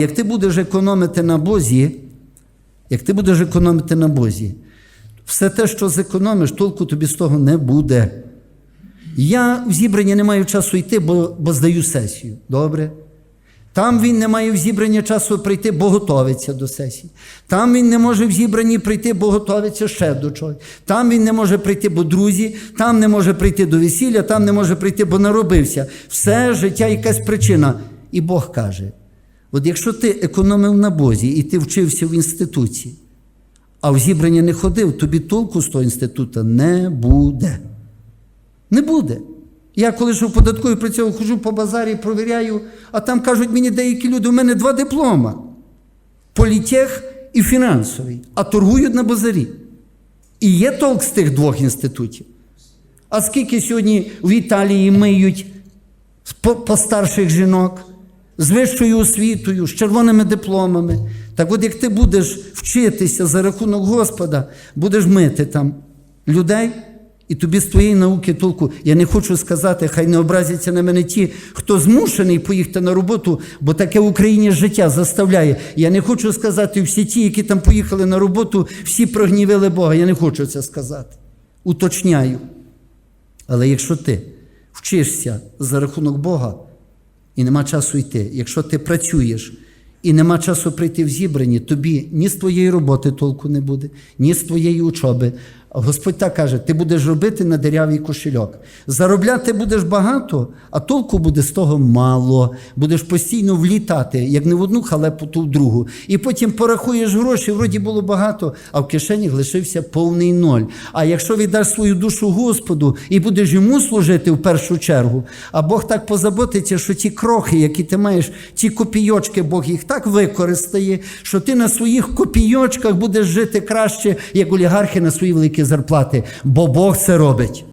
Як ти будеш економити на Бозі, як ти будеш економити на Бозі, все те, що зекономиш, толку тобі з того не буде. Я в зібрання не маю часу йти, бо, бо здаю сесію. Добре? Там він не має в зібрання часу прийти, бо готовиться до сесії. Там він не може в зібранні прийти, бо готовиться ще до чогось. Там він не може прийти, бо друзі, там не може прийти до весілля, там не може прийти, бо наробився. Все життя якась причина. І Бог каже: от якщо ти економив на Бозі і ти вчився в інституції, а в зібрання не ходив, тобі толку з того інституту не буде. Не буде. Я коли ж у податковій працював, хожу по базарі, провіряю, а там кажуть мені деякі люди, у мене два диплома: політех і фінансовий, а торгують на базарі. І є толк з тих двох інститутів. А скільки сьогодні в Італії миють по- постарших жінок з вищою освітою, з червоними дипломами. Так от як ти будеш вчитися за рахунок Господа, будеш мити там людей, і тобі з твоєї науки толку. Я не хочу сказати, хай не образяться на мене ті, хто змушений поїхати на роботу, бо таке в Україні життя заставляє. Я не хочу сказати, всі ті, які там поїхали на роботу, всі прогнівили Бога. Я не хочу це сказати. Уточняю. Але якщо ти вчишся за рахунок Бога і нема часу йти, якщо ти працюєш і нема часу прийти в зібрані, тобі ні з твоєї роботи толку не буде, ні з твоєї учоби. Господь так каже: ти будеш робити на деревій кошельок. Заробляти будеш багато, а толку буде з того мало. Будеш постійно влітати, як не в одну халепу, то в другу. І потім порахуєш гроші, вроді було багато, а в кишені лишився повний ноль. А якщо віддаш свою душу Господу і будеш йому служити в першу чергу, а Бог так позаботиться, що ті крохи, які ти маєш, ті копійочки, Бог їх так використає, що ти на своїх копійочках будеш жити краще, як олігархи на свої великі зарплати, бо Бог це робить.